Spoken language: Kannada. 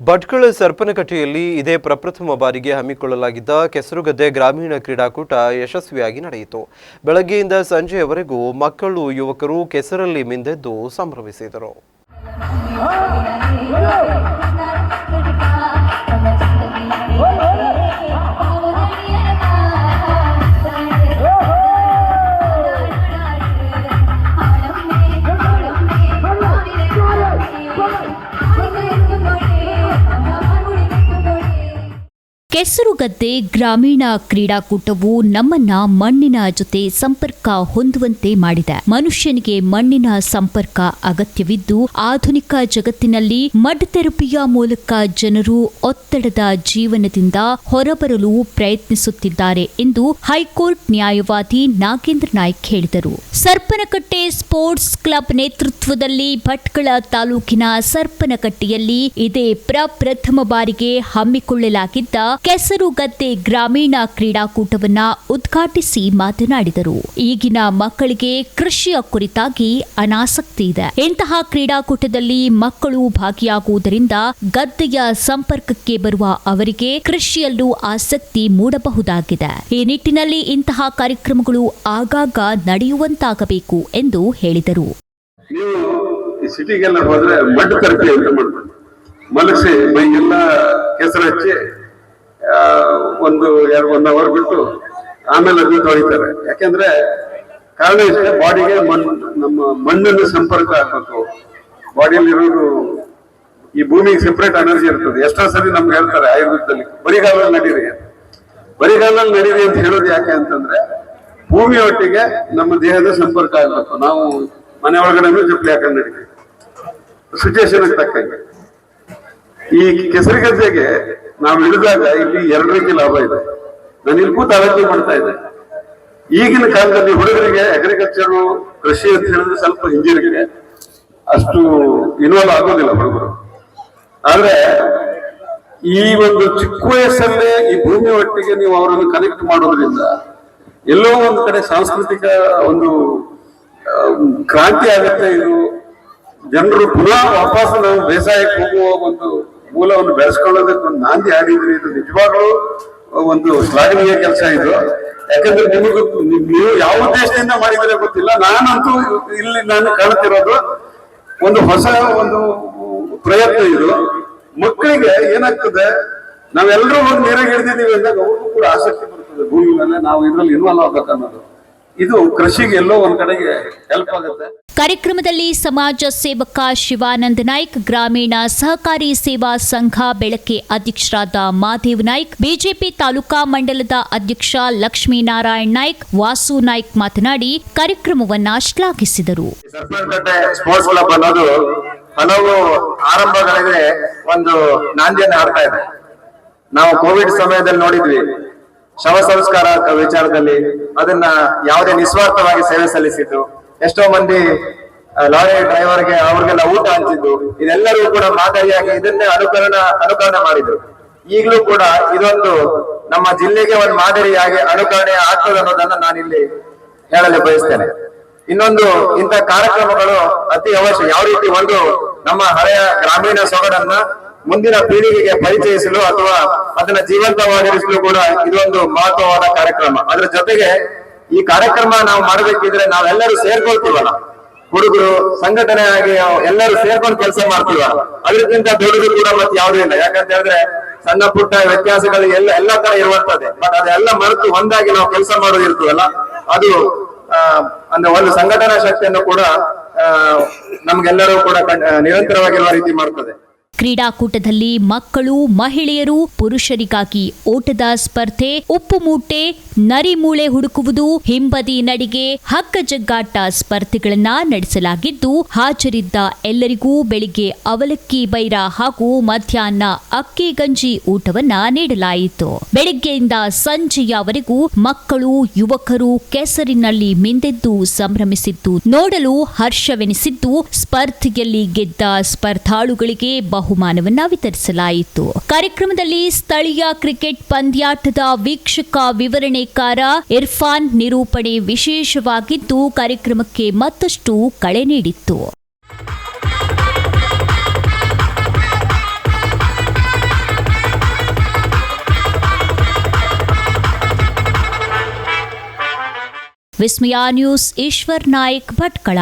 ಭಟ್ಕಳ ಸರ್ಪನಕಟ್ಟೆಯಲ್ಲಿ ಇದೇ ಪ್ರಪ್ರಥಮ ಬಾರಿಗೆ ಹಮ್ಮಿಕೊಳ್ಳಲಾಗಿದ್ದ ಕೆಸರುಗದ್ದೆ ಗ್ರಾಮೀಣ ಕ್ರೀಡಾಕೂಟ ಯಶಸ್ವಿಯಾಗಿ ನಡೆಯಿತು ಬೆಳಗ್ಗೆಯಿಂದ ಸಂಜೆಯವರೆಗೂ ಮಕ್ಕಳು ಯುವಕರು ಕೆಸರಲ್ಲಿ ಮಿಂದೆದ್ದು ಸಂಭ್ರಮಿಸಿದರು ಕೆಸರುಗದ್ದೆ ಗ್ರಾಮೀಣ ಕ್ರೀಡಾಕೂಟವು ನಮ್ಮನ್ನ ಮಣ್ಣಿನ ಜೊತೆ ಸಂಪರ್ಕ ಹೊಂದುವಂತೆ ಮಾಡಿದೆ. ಮನುಷ್ಯನಿಗೆ ಮಣ್ಣಿನ ಸಂಪರ್ಕ ಅಗತ್ಯವಿದ್ದು, ಆಧುನಿಕ ಜಗತ್ತಿನಲ್ಲಿ ಮಡ್ ಥೆರಪಿಯ ಮೂಲಕ ಜನರು ಒತ್ತಡದ ಜೀವನದಿಂದ ಹೊರಬರಲು ಪ್ರಯತ್ನಿಸುತ್ತಿದ್ದಾರೆ ಎಂದು ಹೈಕೋರ್ಟ್ ನ್ಯಾಯವಾದಿ ನಾಗೇಂದ್ರ ನಾಯ್ಕ್ ಹೇಳಿದರು. ಸರ್ಪನಕಟ್ಟೆ ಸ್ಪೋರ್ಟ್ಸ್ ಕ್ಲಬ್ ನೇತೃತ್ವದಲ್ಲಿ ಭಟ್ಕಳ ತಾಲೂಕಿನ ಸರ್ಪನಕಟ್ಟೆಯಲ್ಲಿ ಇದೇ ಪ್ರಪ್ರಥಮ ಬಾರಿಗೆ ಹಮ್ಮಿಕೊಳ್ಳಲಾಗಿದ್ದ ಕೆಸರುಗದ್ದೆ ಗ್ರಾಮೀಣ ಕ್ರೀಡಾಕೂಟವನ್ನ ಉದ್ಘಾಟಿಸಿ ಮಾತನಾಡಿದರು. ಈಗಿನ ಮಕ್ಕಳಿಗೆ ಕೃಷಿಯ ಕುರಿತಾಗಿ ಅನಾಸಕ್ತಿ ಇದೆ. ಇಂತಹ ಕ್ರೀಡಾಕೂಟದಲ್ಲಿ ಮಕ್ಕಳು ಭಾಗಿಯಾಗುವುದರಿಂದ ಗದ್ದೆಯ ಸಂಪರ್ಕಕ್ಕೆ ಬರುವ ಅವರಿಗೆ ಕೃಷಿಯಲ್ಲೂ ಆಸಕ್ತಿ ಮೂಡಬಹುದಾಗಿದೆ. ಈ ನಿಟ್ಟಿನಲ್ಲಿ ಇಂತಹ ಕಾರ್ಯಕ್ರಮಗಳು ಆಗಾಗ ನಡೆಯುವಂತಾಗಬೇಕು ಎಂದು ಹೇಳಿದರು. ಸಿಟಿಗೆಲ್ಲ ಹೋದ್ರೆ ಮಡ್ ಕರ್ತಿ ಅಂತ ಮಾಡ್ತಾರೆ ಮಲಗಿಸಿ ಮೈಗೆಲ್ಲ ಕೆಸರು ಹಚ್ಚಿ ಒಂದು ಎರಡು ಒನ್ ಅವರ್ ಬಿಟ್ಟು ಆಮೇಲೆ ಅದನ್ನು ತೊಳಿತಾರೆ. ಯಾಕೆಂದ್ರೆ ಕಾರಣ ಇಷ್ಟೇ, ಬಾಡಿಗೆ ಮಣ್ಣು ನಮ್ಮ ಮಣ್ಣನ್ನು ಸಂಪರ್ಕ ಆಗ್ಬೇಕು. ಬಾಡಿಯಲ್ಲಿ ಇರೋದು ಈ ಭೂಮಿಗೆ ಸೆಪರೇಟ್ ಎನರ್ಜಿ ಇರ್ತದೆ. ಎಷ್ಟೋ ಸರಿ ನಮ್ಗೆ ಹೇಳ್ತಾರೆ, ಆಯುರ್ವೇದದಲ್ಲಿ, ಬರಿಗಾಲದಲ್ಲಿ ನಡೀರಿ. ಬರಿಗಾಲದಲ್ಲಿ ನಡೀರಿ ಅಂತ ಹೇಳೋದು ಯಾಕೆ ಅಂತಂದ್ರೆ, ಭೂಮಿ ಒಟ್ಟಿಗೆ ನಮ್ಮ ದೇಹದ ಸಂಪರ್ಕ ಆಗ್ಬೇಕು. ನಾವು ಮನೆ ಒಳಗಡೆ ಚಪ್ಪಲಿ ಹಾಕೊಂಡು ನಡೀತೀವಿ. ಸಿಚುವೇಶನ್ ತಕ್ಕಂಗೆ. ಈ ಕೆಸರು ಗದ್ದೆಗೆ ನಾವು ಇಳಿದಾಗ ಇಲ್ಲಿ ಎರಡು ರೀತಿ ಲಾಭ ಇದೆ. ನಾನು ಇಲ್ಲಿ ಕೂತು ಮಾಡ್ತಾ ಇದ್ದೆ. ಈಗಿನ ಕಾಲದಲ್ಲಿ ಹುಡುಗರಿಗೆ ಅಗ್ರಿಕಲ್ಚರ್ ಕೃಷಿ ಅಂತ ಹೇಳಿದ್ರೆ ಸ್ವಲ್ಪ ಇಂಜಿನಿಯರಿಗೆ ಅಷ್ಟು ಇನ್ವಾಲ್ವ್ ಆಗೋದಿಲ್ಲ ಹುಡುಗರು. ಆದ್ರೆ ಈ ಒಂದು ಚಿಕ್ಕ ವಯಸ್ಸಲ್ಲೇ ಈ ಭೂಮಿ ಒಟ್ಟಿಗೆ ನೀವು ಅವರನ್ನು ಕನೆಕ್ಟ್ ಮಾಡೋದ್ರಿಂದ ಎಲ್ಲೋ ಒಂದು ಕಡೆ ಸಾಂಸ್ಕೃತಿಕ ಒಂದು ಕ್ರಾಂತಿ ಆಗುತ್ತೆ. ಇದು ಜನರು ಪುನಃ ವಾಪಸ್ ನಾವು ಬೇಸಾಯಕ್ಕೆ ಹೋಗುವ ಒಂದು ಮೂಲವನ್ನು ಬೆಳೆಸ್ಕೊಳ್ಳೋದಕ್ಕೆ ಒಂದು ನಾಂದಿ ಆಡಿದ್ರಿ ಇದು ನಿಜವಾಗ್ಲೂ ಒಂದು ಶ್ಲಾಘನೀಯ ಕೆಲಸ ಇದು. ಯಾಕಂದ್ರೆ ನಿಮಗೂ ನೀವು ಯಾವ ಉದ್ದೇಶದಿಂದ ಮಾಡಿದರೆ ಗೊತ್ತಿಲ್ಲ. ನಾನಂತೂ ಇಲ್ಲಿ ನಾನು ಕಾಣ್ತಿರೋದು ಒಂದು ಹೊಸ ಒಂದು ಪ್ರಯತ್ನ ಇದು. ಮಕ್ಕಳಿಗೆ ಏನಾಗ್ತದೆ, ನಾವೆಲ್ಲರೂ ಒಂದು ನೀರಾಗಿ ಹಿಡಿದಿದ್ದೀವಿ ಅಂದಾಗ ಅವ್ರಿಗೂ ಕೂಡ ಆಸಕ್ತಿ ಬರ್ತದೆ. ಭೂಮಿ ಮೇಲೆ ನಾವು ಇದ್ರಲ್ಲಿ ಇನ್ವಾಲ್ವ್ ಆಗ್ಬೇಕು ಅನ್ನೋದು. ಇದು ಕೃಷಿಗೆ ಎಲ್ಲೋ ಒಂದ್ ಕಡೆಗೆ ಹೆಲ್ಪ್ ಆಗುತ್ತೆ. ಕಾರ್ಯಕ್ರಮದಲ್ಲಿ ಸಮಾಜ ಸೇವಕ ಶಿವಾನಂದ ನಾಯ್ಕ್ ಗ್ರಾಮೀಣ ಸಹಕಾರಿ ಸೇವಾ ಸಂಘ ಬೆಳಕೆ ಅಧ್ಯಕ್ಷರಾದ ಮಾದೇವ್ ನಾಯ್ಕ್ ಬಿಜೆಪಿ ತಾಲೂಕಾ ಮಂಡಲದ ಅಧ್ಯಕ್ಷ ಲಕ್ಷ್ಮೀನಾರಾಯಣ್ ನಾಯ್ಕ್ ವಾಸು ನಾಯ್ಕ್ ಮಾತನಾಡಿ ಕಾರ್ಯಕ್ರಮವನ್ನ ಶ್ಲಾಘಿಸಿದರು. ಸ್ಪೋರ್ಟ್ಸ್ ಕ್ಲಬ್ ಅನ್ನೋದು ಹಲವು ಆರಂಭಗಳಿಗೆ ಒಂದು ನಾಂದಿಯನ್ನು ಹಾಡ್ತಾ ಇದೆ. ನಾವು ಕೋವಿಡ್ ಸಮಯದಲ್ಲಿ ನೋಡಿದ್ವಿ. ಶವ ಸಂಸ್ಕಾರ ವಿಚಾರದಲ್ಲಿ ಅದನ್ನ ಯಾವುದೇ ನಿಸ್ವಾರ್ಥವಾಗಿ ಸೇವೆ ಸಲ್ಲಿಸಿದ್ರು ಎಷ್ಟೋ ಮಂದಿ ಲಾರಿ ಡ್ರೈವರ್ಗೆ ಅವ್ರಿಗೆಲ್ಲ ಊಟ ಹಂಚಿದ್ದು ಇದೆಲ್ಲರೂ ಕೂಡ ಮಾದರಿಯಾಗಿ ಇದನ್ನೇ ಅನುಕರಣ, ಅನುಕರಣೆ ಮಾಡಿದ್ರು. ಈಗಲೂ ಕೂಡ ಇದೊಂದು ನಮ್ಮ ಜಿಲ್ಲೆಗೆ ಒಂದು ಮಾದರಿಯಾಗಿ ಅನುಕರಣೆ ಆಗ್ತದೆ ಅನ್ನೋದನ್ನ ನಾನಿಲ್ಲಿ ಹೇಳಲು ಬಯಸ್ತೇನೆ. ಇನ್ನೊಂದು, ಇಂಥ ಕಾರ್ಯಕ್ರಮಗಳು ಅತಿ ಅವಶ್ಯ. ಯಾವ ರೀತಿ ಒಂದು ನಮ್ಮ ಹಳೆಯ ಗ್ರಾಮೀಣ ಸೊಗಡನ್ನ ಮುಂದಿನ ಪೀಳಿಗೆಗೆ ಪರಿಚಯಿಸಲು ಅಥವಾ ಅದನ್ನ ಜೀವಂತವಾಗಿರಿಸಲು ಕೂಡ ಇದೊಂದು ಮಹತ್ವವಾದ ಕಾರ್ಯಕ್ರಮ. ಅದ್ರ ಜೊತೆಗೆ ಈ ಕಾರ್ಯಕ್ರಮ ನಾವು ಮಾಡಬೇಕಿದ್ರೆ ನಾವೆಲ್ಲರೂ ಸೇರ್ಕೊಳ್ತೀವಲ್ಲ. ಹುಡುಗರು ಆಗಿ ಎಲ್ಲರೂ ಸೇರ್ಕೊಂಡು ಕೆಲಸ ಮಾಡ್ತೀವಲ್ಲ. ಅದಕ್ಕಿಂತ ದೊಡ್ಡದು ಕೂಡ ಮತ್ತೆ ಯಾವುದೂ ಇಲ್ಲ. ಯಾಕಂತ ಹೇಳಿದ್ರೆ ಸಣ್ಣ ಪುಟ್ಟ ವ್ಯತ್ಯಾಸಗಳು ಎಲ್ಲ ಎಲ್ಲ ತರ ಇರುವಂತದ್ದೇ. ಬಟ್ ಅದೆಲ್ಲ ಮರೆತು ಒಂದಾಗಿ ನಾವು ಕೆಲಸ ಮಾಡೋದಿರ್ತೀವಲ್ಲ ಅದು ಅಂದ್ರೆ ಒಂದು ಸಂಘಟನಾ ಶಕ್ತಿಯನ್ನು ಕೂಡ ನಮ್ಗೆಲ್ಲರೂ ಕೂಡ ನಿರಂತರವಾಗಿರುವ ರೀತಿ ಮಾಡ್ತದೆ. ಕ್ರೀಡಾಕೂಟದಲ್ಲಿ ಮಕ್ಕಳು, ಮಹಿಳೆಯರು ಪುರುಷರಿಗಾಗಿ ಓಟದ ಸ್ಪರ್ಧೆ, ಉಪ್ಪು ಮೂಟೆ ನರಿಮೂಳೆ ಹುಡುಕುವುದು, ಹಿಂಬದಿ ನಡಿಗೆ ಹಗ್ಗಜಗ್ಗಾಟ ಸ್ಪರ್ಧೆಗಳನ್ನ ನಡೆಸಲಾಗಿದ್ದು, ಹಾಜರಿದ್ದ ಎಲ್ಲರಿಗೂ ಬೆಳಿಗ್ಗೆ ಅವಲಕ್ಕಿ ಬೈರ ಹಾಗೂ ಮಧ್ಯಾಹ್ನ ಅಕ್ಕಿ ಗಂಜಿ ಊಟವನ್ನ ನೀಡಲಾಯಿತು. ಬೆಳಿಗ್ಗೆಯಿಂದ ಸಂಜೆಯವರೆಗೂ ಮಕ್ಕಳು, ಯುವಕರು ಕೆಸರಿನಲ್ಲಿ ಮಿಂದೆದ್ದು ಸಂಭ್ರಮಿಸಿದ್ದು, ನೋಡಲು ಹರ್ಷವೆನಿಸಿದ್ದು, ಸ್ಪರ್ಧೆಯಲ್ಲಿ ಗೆದ್ದ ಸ್ಪರ್ಧಾಳುಗಳಿಗೆ ಬಹುಮಾನವನ್ನ ವಿತರಿಸಲಾಯಿತು. ಕಾರ್ಯಕ್ರಮದಲ್ಲಿ ಸ್ಥಳೀಯ ಕ್ರಿಕೆಟ್ ಪಂದ್ಯಾಟದ ವೀಕ್ಷಕ ವಿವರಣೆಕಾರ ಇರ್ಫಾನ್ ನಿರೂಪಣೆ ವಿಶೇಷವಾಗಿದ್ದು, ಕಾರ್ಯಕ್ರಮಕ್ಕೆ ಮತ್ತಷ್ಟು ಕಳೆ ನೀಡಿತ್ತು. ವಿಸ್ಮಯ ನ್ಯೂಸ್, ಈಶ್ವರ್ ನಾಯಕ್ ಭಟ್ಕಳ.